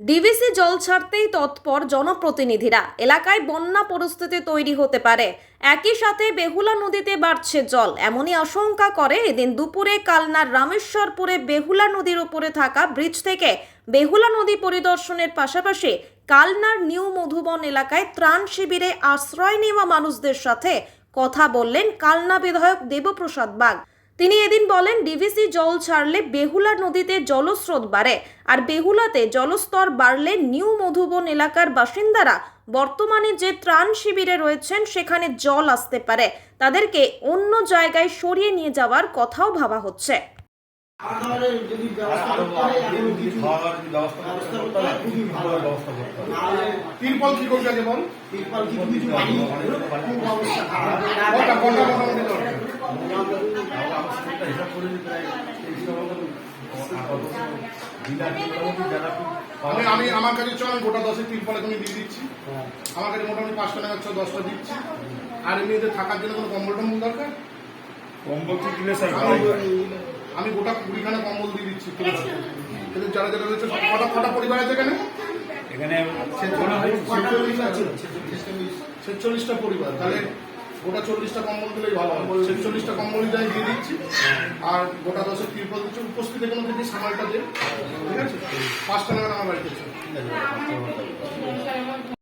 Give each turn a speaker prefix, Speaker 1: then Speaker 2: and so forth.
Speaker 1: DVC জল ছাড়তেই তৎপর জনপ্রতিনিধিরা। এলাকায় বন্যা পরিস্থিতি তৈরি হতে পারে। একই সাথে বেহুলা নদীতে বাড়ছে জল। এমনই আশঙ্কা করে এদিন দুপুরে কালনার রামেশ্বরপুরে বেহুলা নদীর উপরে থাকা ব্রিজ থেকে বেহুলা নদী পরিদর্শনের পাশাপাশি কালনার নিউ মধুবন এলাকায় ত্রাণ শিবিরে আশ্রয় নেওয়া মানুষদের সাথে কথা বললেন কালনা বিধায়ক দেবপ্রসাদ বাগ। তিনি এদিন বলেন ডিভিসি জল ছাড়লে বেহুলা নদীতে জলস্রোত বাড়ে আর বেহুলাতে জলস্তর বাড়লে নিউ মধুবন এলাকার বাসিন্দারা বর্তমানে যে ত্রাণ শিবিরে রয়েছেন সেখানে জল আসতে পারে তাদেরকে অন্য জায়গায় সরিয়ে নিয়ে যাওয়ার কথাও ভাবা হচ্ছে
Speaker 2: হয় হয়।
Speaker 3: আমি আমি আমার কাছে চল গোটা দশের তিরপল তুমি দিয়ে দিচ্ছি। আমার কাছে মোটামুটি পাঁচটা নাগাদ ছ দশটা দিচ্ছি। আর এমনিতে থাকার জন্য কোনো কম্বল টম্বল দরকার?
Speaker 4: কম্বল তো দিলে স্যার
Speaker 3: আমি গোটা কুড়িখানা কম্বল দিয়ে দিচ্ছি কিন্তু যারা যারা রয়েছে সব কটা কটা পরিবার আছে এখানে?
Speaker 4: এখানে
Speaker 3: ছেচল্লিশটা পরিবার। তাহলে গোটা চল্লিশটা কম্বল দিলেই ভালো হয়। ছেচল্লিশটা কম্বল যাই দিয়ে দিচ্ছি। আর গোটা দশের তিরপল দিচ্ছি উপস্থিত কোনো থেকে সামালটা দিয়ে ঠিক আছে? পাঁচটা নাগাদ আমার বাড়িতে।